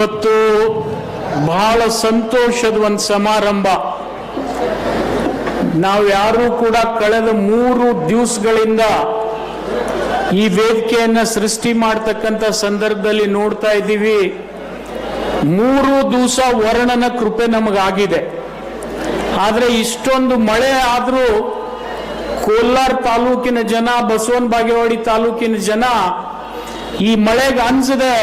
ಇವತ್ತು ಬಹಳ ಸಂತೋಷದ ಒಂದು ಸಮಾರಂಭ. ನಾವು ಯಾರೂ ಕೂಡ ಕಳೆದ ಮೂರು ದಿವಸಗಳಿಂದ ಈ ವೇದಿಕೆಯನ್ನ ಸೃಷ್ಟಿ ಮಾಡ್ತಕ್ಕಂಥ ಸಂದರ್ಭದಲ್ಲಿ ನೋಡ್ತಾ ಇದ್ದೀವಿ. ಮೂರು ದಿವಸ ವರ್ಣನ ಕೃಪೆ ನಮಗಾಗಿದೆ. ಆದರೆ ಇಷ್ಟೊಂದು ಮಳೆ ಆದರೂ ಕೋಲಾರ ತಾಲೂಕಿನ ಜನ, ಬಸವನ ಬಾಗೇವಾಡಿ ತಾಲೂಕಿನ ಜನ ಈ ಮಳೆಗೆ ಅನ್ಸದೆ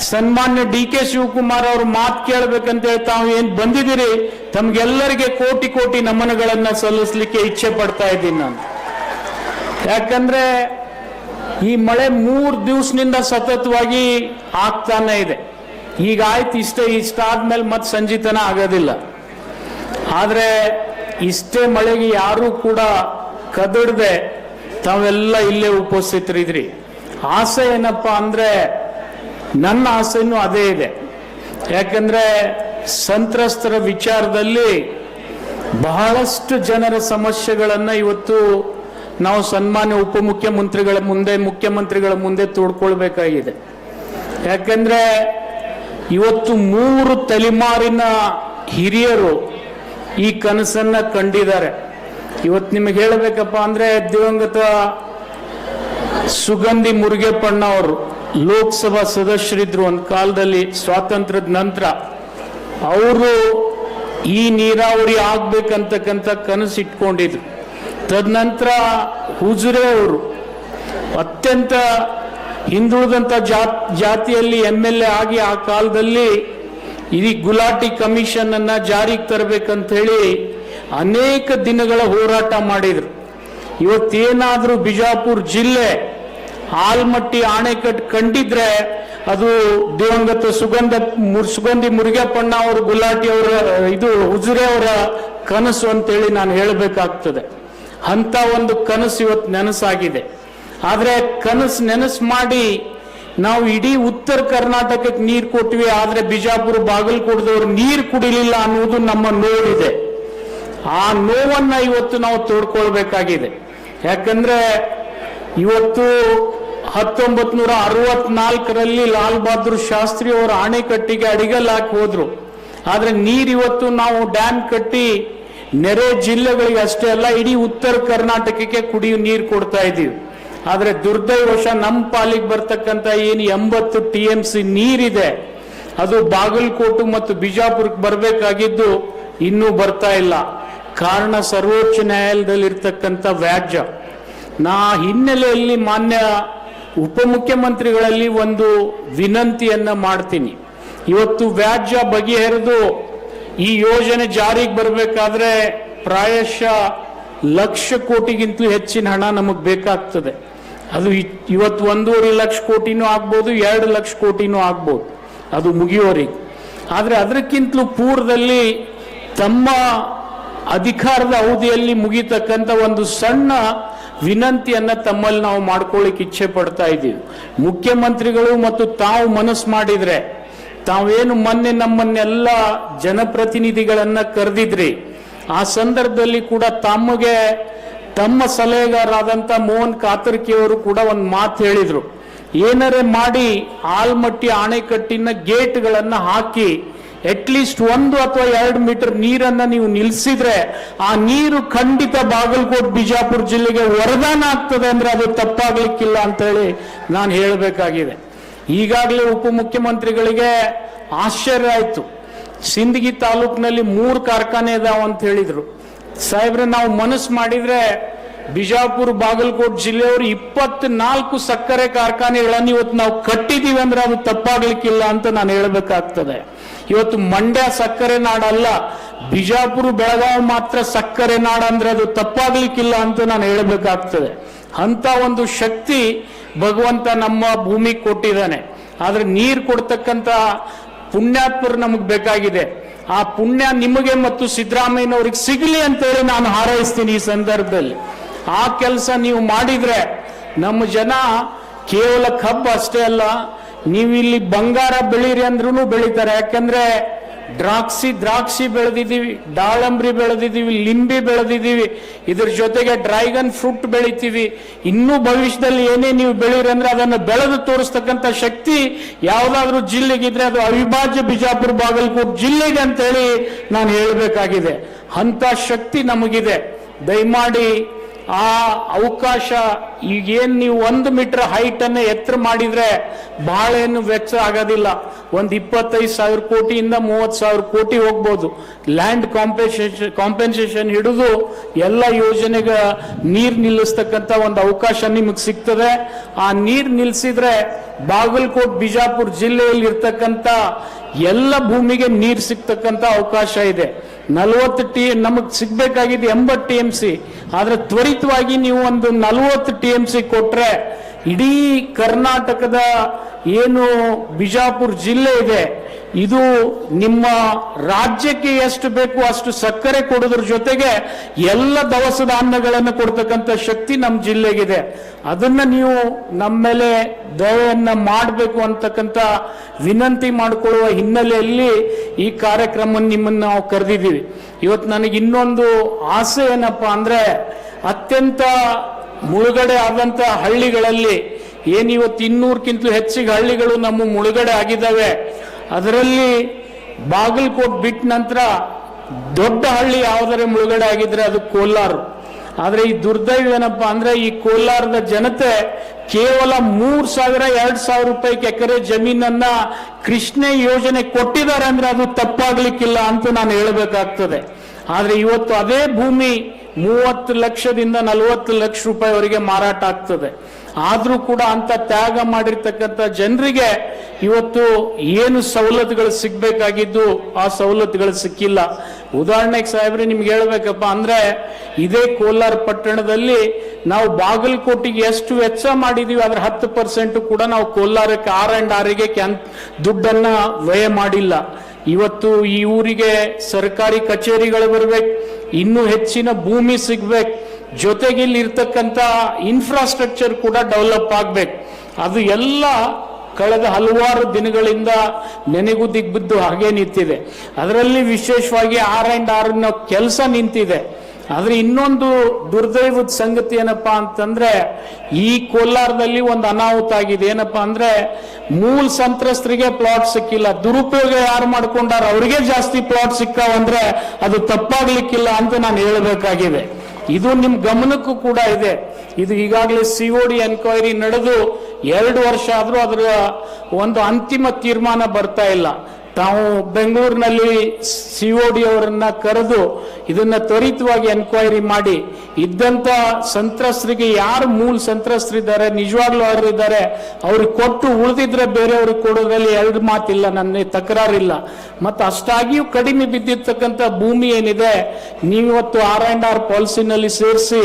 ಸನ್ಮಾನ್ಯ ಡಿ ಕೆ ಶಿವಕುಮಾರ್ ಅವ್ರ ಮಾತು ಕೇಳಬೇಕಂತ ಹೇಳಿ ತಾವು ಏನ್ ಬಂದಿದ್ದೀರಿ? ತಮ್ಗೆಲ್ಲರಿಗೆ ಕೋಟಿ ಕೋಟಿ ನಮನಗಳನ್ನ ಸಲ್ಲಿಸ್ಲಿಕ್ಕೆ ಇಚ್ಛೆ ಪಡ್ತಾ ಇದ್ದೀನಿ ನಾನು. ಯಾಕಂದ್ರೆ ಈ ಮಳೆ ಮೂರು ದಿವಸದಿಂದ ಸತತವಾಗಿ ಆಗ್ತಾನೆ ಇದೆ. ಈಗ ಆಯ್ತು ಇಷ್ಟೇ, ಇಷ್ಟ ಆದ್ಮೇಲೆ ಮತ್ತೆ ಸಂಜಿತನ ಆಗೋದಿಲ್ಲ. ಆದ್ರೆ ಇಷ್ಟೇ ಮಳೆಗೆ ಯಾರು ಕೂಡ ಕದಡದೆ ತಾವೆಲ್ಲ ಇಲ್ಲೇ ಉಪಸ್ಥಿತರಿದ್ರಿ. ಆಸೆ ಏನಪ್ಪಾ ಅಂದ್ರೆ ನನ್ನ ಆಸೆಯೂ ಅದೇ ಇದೆ. ಯಾಕಂದ್ರೆ ಸಂತ್ರಸ್ತರ ವಿಚಾರದಲ್ಲಿ ಬಹಳಷ್ಟು ಜನರ ಸಮಸ್ಯೆಗಳನ್ನು ಇವತ್ತು ನಾವು ಸನ್ಮಾನ್ಯ ಉಪಮುಖ್ಯಮಂತ್ರಿಗಳ ಮುಂದೆ, ಮುಖ್ಯಮಂತ್ರಿಗಳ ಮುಂದೆ ತೋಡ್ಕೊಳ್ಬೇಕಾಗಿದೆ. ಯಾಕಂದ್ರೆ ಇವತ್ತು ಮೂರು ತಲೆಮಾರಿನ ಹಿರಿಯರು ಈ ಕನಸನ್ನ ಕಂಡಿದ್ದಾರೆ. ಇವತ್ತು ನಿಮಗೆ ಹೇಳಬೇಕಪ್ಪ ಅಂದ್ರೆ ದಿವಂಗತ ಸುಗಂಧಿ ಮುರುಗೇಪಣ್ಣ ಅವರು ಲೋಕಸಭಾ ಸದಸ್ಯರಿದ್ರು ಒಂದು ಕಾಲದಲ್ಲಿ ಸ್ವಾತಂತ್ರ್ಯದ ನಂತರ ಅವರು ಈ ನೀರಾವರಿ ಆಗ್ಬೇಕಂತಕ್ಕಂಥ ಕನಸು ಇಟ್ಕೊಂಡಿದ್ರು. ತದನಂತರ ಹುಜುರೆ ಅವರು. ಅತ್ಯಂತ ಹಿಂದುಳಿದಂಥ ಜಾತ್, ಜಾತಿಯಲ್ಲಿ ಎಂ ಎಲ್ ಎ ಆಗಿ ಆ ಕಾಲದಲ್ಲಿ ಇಡೀ ಗುಲಾಟಿ ಕಮಿಷನ್ ಅನ್ನ ಜಾರಿಗೆ ತರಬೇಕಂತ ಹೇಳಿ ಅನೇಕ ದಿನಗಳ ಹೋರಾಟ ಮಾಡಿದ್ರು. ಇವತ್ತೇನಾದರೂ ಬಿಜಾಪುರ ಜಿಲ್ಲೆ ಆಲ್ಮಟ್ಟಿ ಆಣೆಕಟ್ಟು ಕಂಡಿದ್ರೆ ಅದು ದಿವಂಗತ ಸುಗಂಧ ಸುಗಂಧಿ ಮುರುಗಪ್ಪಣ್ಣ ಅವರು, ಗುಲಾಟಿ ಅವರ, ಇದು ಉಜುರೆ ಅವರ ಕನಸು ಅಂತೇಳಿ ನಾನು ಹೇಳಬೇಕಾಗ್ತದೆ. ಅಂತ ಒಂದು ಕನಸು ಇವತ್ತು ನೆನಸಾಗಿದೆ. ಆದರೆ ಕನಸು ನೆನಸು ಮಾಡಿ ನಾವು ಇಡೀ ಉತ್ತರ ಕರ್ನಾಟಕಕ್ಕೆ ನೀರು ಕೊಟ್ವಿ, ಆದರೆ ಬಿಜಾಪುರ ಬಾಗಲಕೋಟದವ್ರು ನೀರು ಕುಡಿಲಿಲ್ಲ ಅನ್ನೋದು ನಮ್ಮ ನೋವಿದೆ. ಆ ನೋವನ್ನ ಇವತ್ತು ನಾವು ತೋಡ್ಕೊಳ್ಬೇಕಾಗಿದೆ. ಯಾಕಂದ್ರೆ ಇವತ್ತು ಹತ್ತೊಂಬತ್ ನೂರ ಅರವತ್ನಾಲ್ಕರಲ್ಲಿ ಲಾಲ್ ಬಹದ್ದೂರ್ ಶಾಸ್ತ್ರಿ ಅವರು ಅಣೆಕಟ್ಟಿಗೆ ಅಡಿಗಲ್ ಹಾಕಿ ಹೋದ್ರು. ಆದ್ರೆ ನೀರ್ ಇವತ್ತು ನಾವು ಡ್ಯಾಮ್ ಕಟ್ಟಿ ನೆರೆ ಜಿಲ್ಲೆಗಳಿಗೆ ಅಷ್ಟೇ ಅಲ್ಲ, ಇಡೀ ಉತ್ತರ ಕರ್ನಾಟಕಕ್ಕೆ ಕುಡಿಯೋ ನೀರು ಕೊಡ್ತಾ ಇದೀವಿ ಆದ್ರೆ ದುರ್ದೈವಶ ನಮ್ಮ ಪಾಲಿಗೆ ಬರ್ತಕ್ಕಂತ ಏನು ಎಂಬತ್ತು ಟಿ ಎಂ ಸಿ ನೀರಿದೆ, ಅದು ಬಾಗಲಕೋಟು ಮತ್ತು ಬಿಜಾಪುರಕ್ಕೆ ಬರಬೇಕಾಗಿದ್ದು ಇನ್ನೂ ಬರ್ತಾ ಇಲ್ಲ. ಕಾರಣ ಸರ್ವೋಚ್ಚ ನ್ಯಾಯಾಲಯದಲ್ಲಿ ಇರ್ತಕ್ಕಂಥ ವ್ಯಾಜ್ಯ. ನಾ ಹಿನ್ನೆಲೆಯಲ್ಲಿ ಮಾನ್ಯ ಉಪಮುಖ್ಯಮಂತ್ರಿಗಳಲ್ಲಿ ಒಂದು ವಿನಂತಿಯನ್ನ ಮಾಡ್ತೀನಿ. ಇವತ್ತು ವ್ಯಾಜ್ಯ ಬಗೆಹರಿದು ಈ ಯೋಜನೆ ಜಾರಿಗೆ ಬರಬೇಕಾದ್ರೆ ಪ್ರಾಯಶಃ ಲಕ್ಷ ಕೋಟಿಗಿಂತಲೂ ಹೆಚ್ಚಿನ ಹಣ ನಮಗೆ ಬೇಕಾಗ್ತದೆ. ಅದು ಇವತ್ತು ಒಂದೂವರೆ ಲಕ್ಷ ಕೋಟಿನೂ ಆಗ್ಬೋದು, ಎರಡು ಲಕ್ಷ ಕೋಟಿನೂ ಆಗ್ಬೋದು. ಅದು ಮುಗಿಯೋರಿಗೆ ಆದರೆ ಅದಕ್ಕಿಂತಲೂ ಪೂರ್ವದಲ್ಲಿ ತಮ್ಮ ಅಧಿಕಾರದ ಅವಧಿಯಲ್ಲಿ ಮುಗಿತಕ್ಕಂಥ ಒಂದು ಸಣ್ಣ ವಿನಂತಿಯನ್ನ ತಮ್ಮಲ್ಲಿ ನಾವು ಮಾಡ್ಕೊಳ್ಳಿಕ್ಕೆ ಇಚ್ಛೆ ಪಡ್ತಾ ಇದ್ದೀವಿ. ಮುಖ್ಯಮಂತ್ರಿಗಳು ಮತ್ತು ತಾವು ಮನಸ್ಸು ಮಾಡಿದ್ರೆ, ತಾವೇನು ಮೊನ್ನೆ ನಮ್ಮನ್ನೆಲ್ಲ ಜನಪ್ರತಿನಿಧಿಗಳನ್ನ ಕರೆದಿದ್ರಿ, ಆ ಸಂದರ್ಭದಲ್ಲಿ ಕೂಡ ತಮಗೆ, ತಮ್ಮ ಸಲಹೆಗಾರರಾದಂತ ಮೋಹನ್ ಕಾತರ್ಕಿಯವರು ಕೂಡ ಒಂದು ಮಾತು ಹೇಳಿದ್ರು. ಏನರೆ ಮಾಡಿ ಆಲ್ಮಟ್ಟಿ ಅಣೆಕಟ್ಟಿನ ಗೇಟ್ಗಳನ್ನ ಹಾಕಿ ಅಟ್ಲೀಸ್ಟ್ ಒಂದು ಅಥವಾ ಎರಡು ಮೀಟರ್ ನೀರನ್ನ ನೀವು ನಿಲ್ಲಿಸಿದ್ರೆ ಆ ನೀರು ಖಂಡಿತ ಬಾಗಲಕೋಟ್, ಬಿಜಾಪುರ ಜಿಲ್ಲೆಗೆ ವರದಾನ ಆಗ್ತದೆ ಅಂದ್ರೆ ಅದು ತಪ್ಪಾಗಲಿಕ್ಕಿಲ್ಲ ಅಂತ ಹೇಳಿ ನಾನು ಹೇಳಬೇಕಾಗಿದೆ. ಈಗಾಗಲೇ ಉಪಮುಖ್ಯಮಂತ್ರಿಗಳಿಗೆ ಆಶ್ಚರ್ಯ ಆಯಿತು. ಸಿಂದಗಿ ತಾಲೂಕಿನಲ್ಲಿ ಮೂರು ಕಾರ್ಖಾನೆ ಇದಾವ ಅಂತ ಹೇಳಿದರು. ಸಾಹೇಬ್ರೆ, ನಾವು ಮನಸ್ಸು ಮಾಡಿದ್ರೆ ಬಿಜಾಪುರ, ಬಾಗಲಕೋಟ್ ಜಿಲ್ಲೆಯವರು ಇಪ್ಪತ್ನಾಲ್ಕು ಸಕ್ಕರೆ ಕಾರ್ಖಾನೆಗಳನ್ನು ಇವತ್ತು ನಾವು ಕಟ್ಟಿದೀವಿ ಅಂದ್ರೆ ಅದು ತಪ್ಪಾಗಲಿಕ್ಕಿಲ್ಲ ಅಂತ ನಾನು ಹೇಳಬೇಕಾಗ್ತದೆ. ಇವತ್ತು ಮಂಡ್ಯ ಸಕ್ಕರೆ ನಾಡಲ್ಲ. ಬಿಜಾಪುರ, ಬೆಳಗಾವಿ ಮಾತ್ರ ಸಕ್ಕರೆ ನಾಡ ಅಂದ್ರೆ ಅದು ತಪ್ಪಾಗ್ಲಿಕ್ಕಿಲ್ಲ ಅಂತ ನಾನು ಹೇಳಬೇಕಾಗ್ತದೆ. ಅಂತ ಒಂದು ಶಕ್ತಿ ಭಗವಂತ ನಮ್ಮ ಭೂಮಿಗೆ ಕೊಟ್ಟಿದ್ದಾನೆ. ಆದ್ರೆ ನೀರು ಕೊಡ್ತಕ್ಕಂತ ಪುಣ್ಯಾತ್ಮರು ನಮಗೆ ಬೇಕಾಗಿದೆ. ಆ ಪುಣ್ಯ ನಿಮಗೆ ಮತ್ತು ಸಿದ್ದರಾಮಯ್ಯನವ್ರಿಗೆ ಸಿಗಲಿ ಅಂತೇಳಿ ನಾನು ಹಾರೈಸ್ತೀನಿ ಈ ಸಂದರ್ಭದಲ್ಲಿ. ಆ ಕೆಲಸ ನೀವು ಮಾಡಿದ್ರೆ ನಮ್ಮ ಜನ ಕೇವಲ ಕಬ್ಬು ಅಷ್ಟೇ ಅಲ್ಲ ನೀವು ಇಲ್ಲಿ ಬಂಗಾರ ಬೆಳೀರಿ ಅಂದ್ರೂ ಬೆಳೀತಾರೆ. ಯಾಕಂದ್ರೆ ದ್ರಾಕ್ಷಿ ದ್ರಾಕ್ಷಿ ಬೆಳೆದಿದ್ದೀವಿ, ದಾಳಂಬ್ರಿ ಬೆಳೆದಿದ್ದೀವಿ, ಲಿಂಬಿ ಬೆಳೆದಿದ್ದೀವಿ, ಇದ್ರ ಜೊತೆಗೆ ಡ್ರ್ಯಾಗನ್ ಫ್ರೂಟ್ ಬೆಳಿತೀವಿ. ಇನ್ನೂ ಭವಿಷ್ಯದಲ್ಲಿ ಏನೇ ನೀವು ಬೆಳೀರಿ ಅಂದ್ರೆ ಅದನ್ನು ಬೆಳೆದು ತೋರಿಸ್ತಕ್ಕಂಥ ಶಕ್ತಿ ಯಾವುದಾದ್ರೂ ಜಿಲ್ಲೆಗಿದ್ರೆ ಅದು ಅವಿಭಾಜ್ಯ ಬಿಜಾಪುರ ಬಾಗಲಕೋಟ್ ಜಿಲ್ಲೆಗೆ ಅಂತೇಳಿ ನಾನು ಹೇಳಬೇಕಾಗಿದೆ. ಅಂತ ಶಕ್ತಿ ನಮಗಿದೆ. ದಯಮಾಡಿ ಆ ಅವಕಾಶ ಈಗೇನ್ ನೀವು ಒಂದು ಮೀಟರ್ ಹೈಟ್ ಅನ್ನ ಎತ್ತರ ಮಾಡಿದ್ರೆ ಬಹಳ ಏನು ವೆಚ್ಚ ಆಗೋದಿಲ್ಲ. ಒಂದು ಇಪ್ಪತ್ತೈದು ಸಾವಿರ ಕೋಟಿಯಿಂದ ಮೂವತ್ತು ಸಾವಿರ ಕೋಟಿ ಹೋಗ್ಬೋದು. ಲ್ಯಾಂಡ್ ಕಾಂಪೆನ್ಸೇಷನ್ ಕಾಂಪೆನ್ಸೇಷನ್ ಹಿಡಿದು ಎಲ್ಲ ಯೋಜನೆಗೆ ನೀರು ನಿಲ್ಲಿಸ್ತಕ್ಕಂಥ ಒಂದು ಅವಕಾಶ ನಿಮಗೆ ಸಿಗ್ತದೆ. ಆ ನೀರು ನಿಲ್ಸಿದ್ರೆ ಬಾಗಲಕೋಟ್, ಬಿಜಾಪುರ ಜಿಲ್ಲೆಯಲ್ಲಿ ಇರ್ತಕ್ಕಂಥ ಎಲ್ಲ ಭೂಮಿಗೆ ನೀರು ಸಿಗ್ತಕ್ಕಂಥ ಅವಕಾಶ ಇದೆ. ನಲವತ್ತು ಟಿ, ನಮಗೆ ಸಿಗಬೇಕಾಗಿದೆ ಎಂಬತ್ತು ಟಿ ಎಂ ಸಿ. ಆದರೆ ತ್ವರಿತವಾಗಿ ನೀವು ಒಂದು ನಲವತ್ತು ಟಿ ಎಂ ಸಿ ಕೊಟ್ಟರೆ ಇಡೀ ಕರ್ನಾಟಕದ ಏನು ಬಿಜಾಪುರ ಜಿಲ್ಲೆ ಇದೆ ಇದು ನಿಮ್ಮ ರಾಜ್ಯಕ್ಕೆ ಎಷ್ಟು ಬೇಕು ಅಷ್ಟು ಸಕ್ಕರೆ ಕೊಡೋದ್ರ ಜೊತೆಗೆ ಎಲ್ಲ ದವಸ ಧಾನ್ಯಗಳನ್ನು ಕೊಡ್ತಕ್ಕಂಥ ಶಕ್ತಿ ನಮ್ಮ ಜಿಲ್ಲೆಗಿದೆ. ಅದನ್ನ ನೀವು ನಮ್ಮ ಮೇಲೆ ದಯೆಯನ್ನ ಮಾಡಬೇಕು ಅಂತಕ್ಕಂಥ ವಿನಂತಿ ಮಾಡಿಕೊಳ್ಳುವ ಹಿನ್ನೆಲೆಯಲ್ಲಿ ಈ ಕಾರ್ಯಕ್ರಮ ನಿಮ್ಮನ್ನು ನಾವು ಕರೆದಿದ್ದೀವಿ. ಇವತ್ತು ನನಗೆ ಇನ್ನೊಂದು ಆಸೆ ಏನಪ್ಪಾ ಅಂದ್ರೆ ಅತ್ಯಂತ ಮುಳುಗಡೆ ಆದಂತ ಹಳ್ಳಿಗಳಲ್ಲಿ ಏನಿವತ್ತು ಇನ್ನೂರಕ್ಕಿಂತಲೂ ಹೆಚ್ಚಿಗೆ ಹಳ್ಳಿಗಳು ನಮ್ಮ ಮುಳುಗಡೆ ಆಗಿದ್ದಾವೆ. ಅದರಲ್ಲಿ ಬಾಗಲಕೋಟ್ ಬಿಟ್ಟ ನಂತರ ದೊಡ್ಡ ಹಳ್ಳಿ ಯಾವುದರೆ ಮುಳುಗಡೆ ಆಗಿದ್ರೆ ಅದು ಕೋಲಾರ. ಆದರೆ ಈ ದುರ್ದೈವ ಏನಪ್ಪಾ ಅಂದ್ರೆ ಈ ಕೋಲಾರದ ಜನತೆ ಕೇವಲ ಮೂರು ಸಾವಿರ, ಎರಡು ಸಾವಿರ ರೂಪಾಯಿ ಎಕರೆ ಜಮೀನನ್ನ ಕೃಷ್ಣ ಯೋಜನೆ ಕೊಟ್ಟಿದ್ದಾರೆ ಅಂದ್ರೆ ಅದು ತಪ್ಪಾಗ್ಲಿಕ್ಕಿಲ್ಲ ಅಂತ ನಾನು ಹೇಳಬೇಕಾಗ್ತದೆ. ಆದ್ರೆ ಇವತ್ತು ಅದೇ ಭೂಮಿ ಮೂವತ್ತು ಲಕ್ಷದಿಂದ ನಲವತ್ತು ಲಕ್ಷ ರೂಪಾಯಿವರೆಗೆ ಮಾರಾಟ ಆಗ್ತದೆ. ಆದ್ರೂ ಕೂಡ ಅಂತ ತ್ಯಾಗ ಮಾಡಿರ್ತಕ್ಕಂಥ ಜನರಿಗೆ ಇವತ್ತು ಏನು ಸವಲತ್ತುಗಳು ಸಿಗಬೇಕಾಗಿದ್ದು ಆ ಸವಲತ್ತುಗಳು ಸಿಕ್ಕಿಲ್ಲ. ಉದಾಹರಣೆಗೆ ಸಾಹೇಬ್ರೆ, ನಿಮ್ಗೆ ಹೇಳ್ಬೇಕಪ್ಪ ಅಂದ್ರೆ, ಇದೇ ಕೋಲಾರ ಪಟ್ಟಣದಲ್ಲಿ ನಾವು ಬಾಗಲಕೋಟಿಗೆ ಎಷ್ಟು ವೆಚ್ಚ ಮಾಡಿದೀವಿ, ಅದ್ರ ಹತ್ತು ಪರ್ಸೆಂಟ್ ಕೂಡ ನಾವು ಕೋಲಾರಕ್ಕೆ ಆರ್ ಅಂಡ್ ಆರಿಗೆ ಕ್ಯಾನ್ ದುಡ್ಡನ್ನ ವ್ಯಯ ಮಾಡಿಲ್ಲ. ಇವತ್ತು ಈ ಊರಿಗೆ ಸರ್ಕಾರಿ ಕಚೇರಿಗಳು ಬರ್ಬೇಕು, ಇನ್ನೂ ಹೆಚ್ಚಿನ ಭೂಮಿ ಸಿಗ್ಬೇಕು. ಜೊತೆಗೆ ಇಲ್ಲಿ ಇರ್ತಕ್ಕಂಥ ಇನ್ಫ್ರಾಸ್ಟ್ರಕ್ಚರ್ ಕೂಡ ಡೆವಲಪ್ ಆಗ್ಬೇಕು. ಅದು ಎಲ್ಲ ಕಳೆದ ಹಲವಾರು ದಿನಗಳಿಂದ ನೆನೆಗೂ ಬಿದ್ದು ಹಾಗೆ ನಿಂತಿದೆ. ಅದರಲ್ಲಿ ವಿಶೇಷವಾಗಿ ಆರ್ ಆ್ಯಂಡ್ ಆರ್ ಕೆಲಸ ನಿಂತಿದೆ. ಆದರೆ ಇನ್ನೊಂದು ದುರ್ದೈವದ ಸಂಗತಿ ಏನಪ್ಪಾ ಅಂತಂದ್ರೆ, ಈ ಕೋಲಾರದಲ್ಲಿ ಒಂದು ಅನಾಹುತ ಆಗಿದೆ. ಏನಪ್ಪಾ ಅಂದ್ರೆ, ಮೂಲ ಸಂತ್ರಸ್ತರಿಗೆ ಪ್ಲಾಟ್ ಸಿಕ್ಕಿಲ್ಲ. ದುರುಪಯೋಗ ಯಾರು ಮಾಡ್ಕೊಂಡಾರ? ಅವ್ರಿಗೆ ಜಾಸ್ತಿ ಪ್ಲಾಟ್ ಸಿಕ್ಕಾವಂದ್ರೆ ಅದು ತಪ್ಪಾಗ್ಲಿಕ್ಕಿಲ್ಲ ಅಂತ ನಾನು ಹೇಳಬೇಕಾಗಿದೆ. ಇದು ನಿಮ್ ಗಮನಕ್ಕೂ ಕೂಡ ಇದೆ. ಇದು ಈಗಾಗಲೇ ಸಿ ಒ ಡಿ ಎನ್ಕ್ವೈರಿ ನಡೆದು ಎರಡು ವರ್ಷ ಆದರೂ ಅದರ ಒಂದು ಅಂತಿಮ ತೀರ್ಮಾನ ಬರ್ತಾ ಇಲ್ಲ. ತಾವು ಬೆಂಗಳೂರಿನಲ್ಲಿ ಸಿ ಒ ಡಿ ಅವರನ್ನ ಕರೆದು ಇದನ್ನ ತ್ವರಿತವಾಗಿ ಎನ್ಕ್ವೈರಿ ಮಾಡಿ. ಇದ್ದಂತ ಸಂತ್ರಸ್ತರಿಗೆ ಯಾರು ಮೂಲ ಸಂತ್ರಸ್ತರಿದ್ದಾರೆ, ನಿಜವಾಗ್ಲೂ ಅವರು ಇದ್ದಾರೆ, ಅವ್ರಿಗೆ ಕೊಟ್ಟು ಉಳಿದಿದ್ರೆ ಬೇರೆಯವ್ರಿಗೆ ಕೊಡೋದ್ರಲ್ಲಿ ಎರಡು ಮಾತಿಲ್ಲ, ನನ್ನ ತಕರಾರಿಲ್ಲ. ಮತ್ತು ಅಷ್ಟಾಗಿಯೂ ಕಡಿಮೆ ಬಿದ್ದಿರ್ತಕ್ಕಂಥ ಭೂಮಿ ಏನಿದೆ, ನೀವಿವತ್ತು ಆರ್ ಅಂಡ್ ಆರ್ ಪಾಲಿಸಿನಲ್ಲಿ ಸೇರಿಸಿ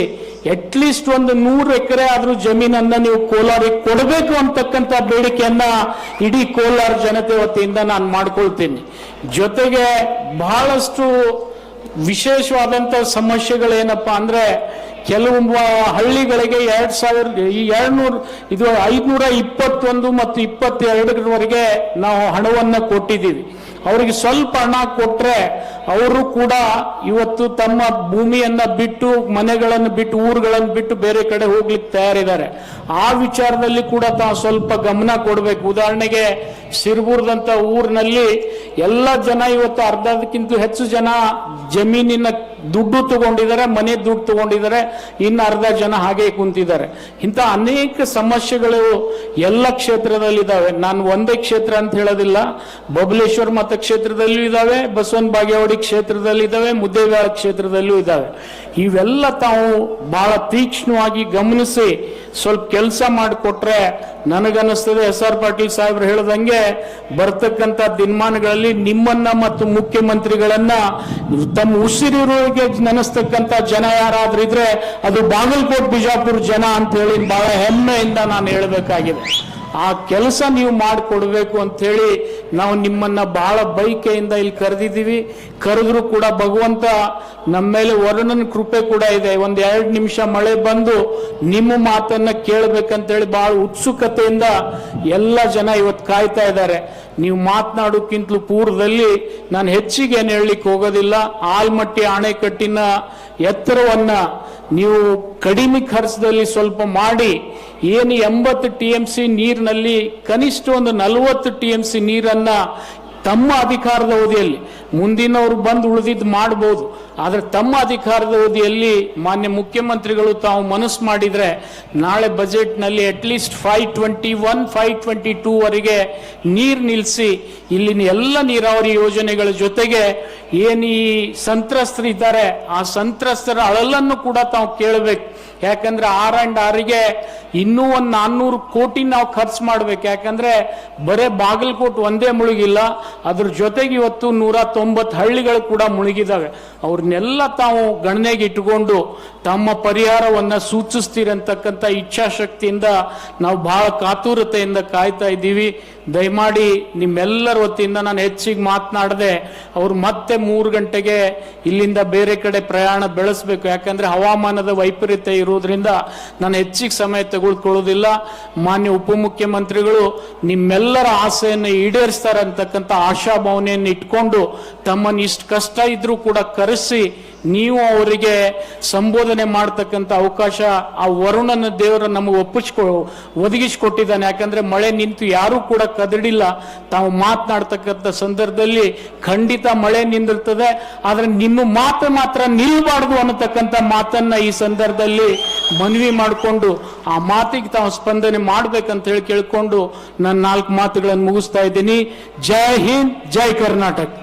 ಅಟ್ಲೀಸ್ಟ್ ಒಂದು ನೂರು ಎಕರೆ ಆದ್ರೂ ಜಮೀನನ್ನ ನೀವು ಕೋಲಾರಿಗೆ ಕೊಡಬೇಕು ಅಂತಕ್ಕಂಥ ಬೇಡಿಕೆಯನ್ನ ಇಡೀ ಕೋಲಾರ ಜನತೆ ವತಿಯಿಂದ ನಾನು ಮಾಡ್ಕೊಳ್ತೀನಿ. ಜೊತೆಗೆ ಬಹಳಷ್ಟು ವಿಶೇಷವಾದಂತ ಸಮಸ್ಯೆಗಳೇನಪ್ಪ ಅಂದ್ರೆ ಕೆಲವು ಹಳ್ಳಿಗಳಿಗೆ ಎರಡ್ ಸಾವಿರ, ಈ ಎರಡ್ನೂರು, ಇದು ಐದ್ನೂರ ಇಪ್ಪತ್ತೊಂದು ಮತ್ತು ಇಪ್ಪತ್ತೆರಡರವರೆಗೆ ನಾವು ಹಣವನ್ನ ಕೊಟ್ಟಿದ್ದೀವಿ. ಅವರಿಗೆ ಸ್ವಲ್ಪ ಹಣ ಕೊಟ್ರೆ ಅವರು ಕೂಡ ಇವತ್ತು ತಮ್ಮ ಭೂಮಿಯನ್ನ ಬಿಟ್ಟು, ಮನೆಗಳನ್ನು ಬಿಟ್ಟು, ಊರುಗಳನ್ನು ಬಿಟ್ಟು ಬೇರೆ ಕಡೆ ಹೋಗ್ಲಿಕ್ಕೆ ತಯಾರಿದ್ದಾರೆ. ಆ ವಿಚಾರದಲ್ಲಿ ಕೂಡ ತಾವು ಸ್ವಲ್ಪ ಗಮನ ಕೊಡಬೇಕು. ಉದಾಹರಣೆಗೆ ಸಿರ್ಬೂರ್ದಂತ ಊರಿನಲ್ಲಿ ಎಲ್ಲ ಜನ ಇವತ್ತು ಅರ್ಧದಕ್ಕಿಂತ ಹೆಚ್ಚು ಜನ ಜಮೀನಿನ ದುಡ್ಡು ತಗೊಂಡಿದ್ದಾರೆ, ಮನೆ ದುಡ್ಡು ತಗೊಂಡಿದ್ದಾರೆ, ಇನ್ನು ಅರ್ಧ ಜನ ಹಾಗೆ ಕುಂತಿದ್ದಾರೆ. ಇಂಥ ಅನೇಕ ಸಮಸ್ಯೆಗಳು ಎಲ್ಲ ಕ್ಷೇತ್ರದಲ್ಲಿದ್ದಾವೆ. ನಾನು ಒಂದೇ ಕ್ಷೇತ್ರ ಅಂತ ಹೇಳೋದಿಲ್ಲ, ಬಬಲೇಶ್ವರ ಮತಕ್ಷೇತ್ರದಲ್ಲೂ ಇದ್ದಾವೆ, ಬಸವನ ಬಾಗೇವಾಡಿ ಕ್ಷೇತ್ರದಲ್ಲಿ ಇದ್ದಾವೆ ಕ್ಷೇತ್ರದಲ್ಲೂ ಇದ್ದಾವೆ. ಇವೆಲ್ಲ ತಾವು ಬಹಳ ತೀಕ್ಷ್ಣವಾಗಿ ಗಮನಿಸಿ ಸ್ವಲ್ಪ ಕೆಲಸ ಮಾಡಿಕೊಟ್ರೆ ನನಗನ್ನಿಸ್ತದೆ. ಎಸ್ ಆರ್ ಪಾಟೀಲ್ ಸಾಹೇಬ್ರು ಹೇಳ್ದಂಗೆ ಬರ್ತಕ್ಕಂಥ ದಿನಮಾನಗಳಲ್ಲಿ ನಿಮ್ಮನ್ನ ಮತ್ತು ಮುಖ್ಯಮಂತ್ರಿಗಳನ್ನ ತಮ್ಮ ಉಸಿರಿರೋರಿಗೆ ನೆನೆಸ್ತಕ್ಕಂಥ ಜನ ಯಾರಾದ್ರಿದ್ರೆ ಅದು ಬಾಗಲಕೋಟ್, ಬಿಜಾಪುರ ಜನ ಅಂತ ಹೇಳಿ ಬಹಳ ಹೆಮ್ಮೆಯಿಂದ ನಾನು ಹೇಳಬೇಕಾಗಿದೆ. ಆ ಕೆಲಸ ನೀವು ಮಾಡಿಕೊಡ್ಬೇಕು ಅಂಥೇಳಿ ನಾವು ನಿಮ್ಮನ್ನ ಬಹಳ ಬೈಕೆಯಿಂದ ಇಲ್ಲಿ ಕರೆದಿದ್ದೀವಿ. ಕರೆದ್ರೂ ಕೂಡ ಭಗವಂತ ನಮ್ಮ ಮೇಲೆ ವರ್ಣನ ಕೃಪೆ ಕೂಡ ಇದೆ. ಒಂದು ಎರಡು ನಿಮಿಷ ಮಳೆ ಬಂದು ನಿಮ್ಮ ಮಾತನ್ನ ಕೇಳಬೇಕಂತೇಳಿ ಬಹಳ ಉತ್ಸುಕತೆಯಿಂದ ಎಲ್ಲ ಜನ ಇವತ್ತು ಕಾಯ್ತಾ ಇದ್ದಾರೆ. ನೀವು ಮಾತನಾಡೋಕ್ಕಿಂತಲೂ ಪೂರ್ವದಲ್ಲಿ ನಾನು ಹೆಚ್ಚಿಗೆ ಏನು ಹೇಳಲಿಕ್ಕೆ ಹೋಗೋದಿಲ್ಲ. ಆಲ್ಮಟ್ಟಿ ಅಣೆಕಟ್ಟಿನ ಎತ್ತರವನ್ನ ನೀವು ಕಡಿಮೆ ಖರ್ಚದಲ್ಲಿ ಸ್ವಲ್ಪ ಮಾಡಿ, ಏನು ಎಂಬತ್ತು ಟಿ ಎಂ ಸಿ ನೀರಿನಲ್ಲಿ ಕನಿಷ್ಠ ಒಂದು ನಲವತ್ತು ಟಿ ಎಂ ಸಿ ನೀರನ್ನ ತಮ್ಮ ಅಧಿಕಾರದ ಅವಧಿಯಲ್ಲಿ ಮುಂದಿನವರು ಬಂದು ಉಳಿದಿದ್ದು ಮಾಡಬಹುದು ಆದರೆ ತಮ್ಮ ಅಧಿಕಾರದ ಅವಧಿಯಲ್ಲಿ ಮಾನ್ಯ ಮುಖ್ಯಮಂತ್ರಿಗಳು ತಾವು ಮನಸ್ಸು ಮಾಡಿದರೆ ನಾಳೆ ಬಜೆಟ್ನಲ್ಲಿ at least five twenty one five twenty ಟೂವರೆಗೆ ನೀರು ನಿಲ್ಲಿಸಿ ಇಲ್ಲಿನ ಎಲ್ಲ ನೀರಾವರಿ ಯೋಜನೆಗಳ ಜೊತೆಗೆ ಏನು ಈ ಸಂತ್ರಸ್ತರಿದ್ದಾರೆ ಆ ಸಂತ್ರಸ್ತರ ಅಳಲನ್ನು ಕೂಡ ತಾವು ಕೇಳಬೇಕು. ಯಾಕಂದ್ರೆ ಆರ್ ಆ್ಯಂಡ್ ಆರಿಗೆ ಇನ್ನೂ ಒಂದು ನಾನ್ನೂರು ಕೋಟಿ ನಾವು ಖರ್ಚು ಮಾಡ್ಬೇಕು. ಯಾಕಂದ್ರೆ ಬರೇ ಬಾಗಲಕೋಟ್ ಒಂದೇ ಮುಳುಗಿಲ್ಲ, ಅದ್ರ ಜೊತೆಗೆ ಇವತ್ತು ನೂರ ತೊಂಬತ್ತು ಹಳ್ಳಿಗಳು ಕೂಡ ಮುಳುಗಿದಾವೆ. ಅವ್ರನ್ನೆಲ್ಲ ತಾವು ಗಣನೆಗೆ ಇಟ್ಟುಕೊಂಡು ತಮ್ಮ ಪರಿಹಾರವನ್ನ ಸೂಚಿಸ್ತೀರಂತಕ್ಕಂಥ ಇಚ್ಛಾಶಕ್ತಿಯಿಂದ ನಾವು ಬಹಳ ಕಾತುರತೆಯಿಂದ ಕಾಯ್ತಾ ಇದ್ದೀವಿ. ದಯಮಾಡಿ ನಿಮ್ಮೆಲ್ಲರ ವತಿಯಿಂದ ನಾನು ಹೆಚ್ಚಿಗೆ ಮಾತನಾಡದೆ, ಅವ್ರು ಮತ್ತೆ ಮೂರು ಗಂಟೆಗೆ ಇಲ್ಲಿಂದ ಬೇರೆ ಕಡೆ ಪ್ರಯಾಣ ಬೆಳೆಸಬೇಕು. ಯಾಕಂದರೆ ಹವಾಮಾನದ ವೈಪರೀತ್ಯ ಇರುವುದರಿಂದ ನಾನು ಹೆಚ್ಚಿಗೆ ಸಮಯ ತೆಗೆದುಕೊಳ್ಳೋದಿಲ್ಲ. ಮಾನ್ಯ ಉಪಮುಖ್ಯಮಂತ್ರಿಗಳು ನಿಮ್ಮೆಲ್ಲರ ಆಸೆಯನ್ನು ಈಡೇರಿಸ್ತಾರೆ ಅಂತಕ್ಕಂಥ ಆಶಾಭಾವನೆಯನ್ನು ಇಟ್ಕೊಂಡು ತಮ್ಮನ್ನು ಇಷ್ಟು ಕಷ್ಟ ಇದ್ರೂ ಕೂಡ ಕರೆಸಿ ನೀವು ಅವರಿಗೆ ಸಂಬೋಧನೆ ಮಾಡ್ತಕ್ಕಂಥ ಅವಕಾಶ ಆ ವರುಣನ ದೇವರು ನಮಗೆ ಒಪ್ಪಿಸ್ಕೊ, ಒದಗಿಸಿಕೊಟ್ಟಿದ್ದಾನೆ. ಯಾಕಂದ್ರೆ ಮಳೆ ನಿಂತು ಯಾರೂ ಕೂಡ ಕದಡಿಲ್ಲ. ತಾವು ಮಾತನಾಡ್ತಕ್ಕಂಥ ಸಂದರ್ಭದಲ್ಲಿ ಖಂಡಿತ ಮಳೆ ನಿಂದಿರ್ತದೆ. ಆದರೆ ನಿಮ್ಮ ಮಾತು ಮಾತ್ರ ನಿಲ್ಬಾರ್ದು ಅನ್ನತಕ್ಕಂಥ ಮಾತನ್ನ ಈ ಸಂದರ್ಭದಲ್ಲಿ ಮನವಿ ಮಾಡಿಕೊಂಡು ಆ ಮಾತಿಗೆ ತಾವು ಸ್ಪಂದನೆ ಮಾಡ್ಬೇಕಂತ ಹೇಳಿ ಕೇಳ್ಕೊಂಡು ನನ್ನ ನಾಲ್ಕು ಮಾತುಗಳನ್ನು ಮುಗಿಸ್ತಾ ಇದ್ದೀನಿ. ಜೈ ಹಿಂದ್, ಜೈ ಕರ್ನಾಟಕ.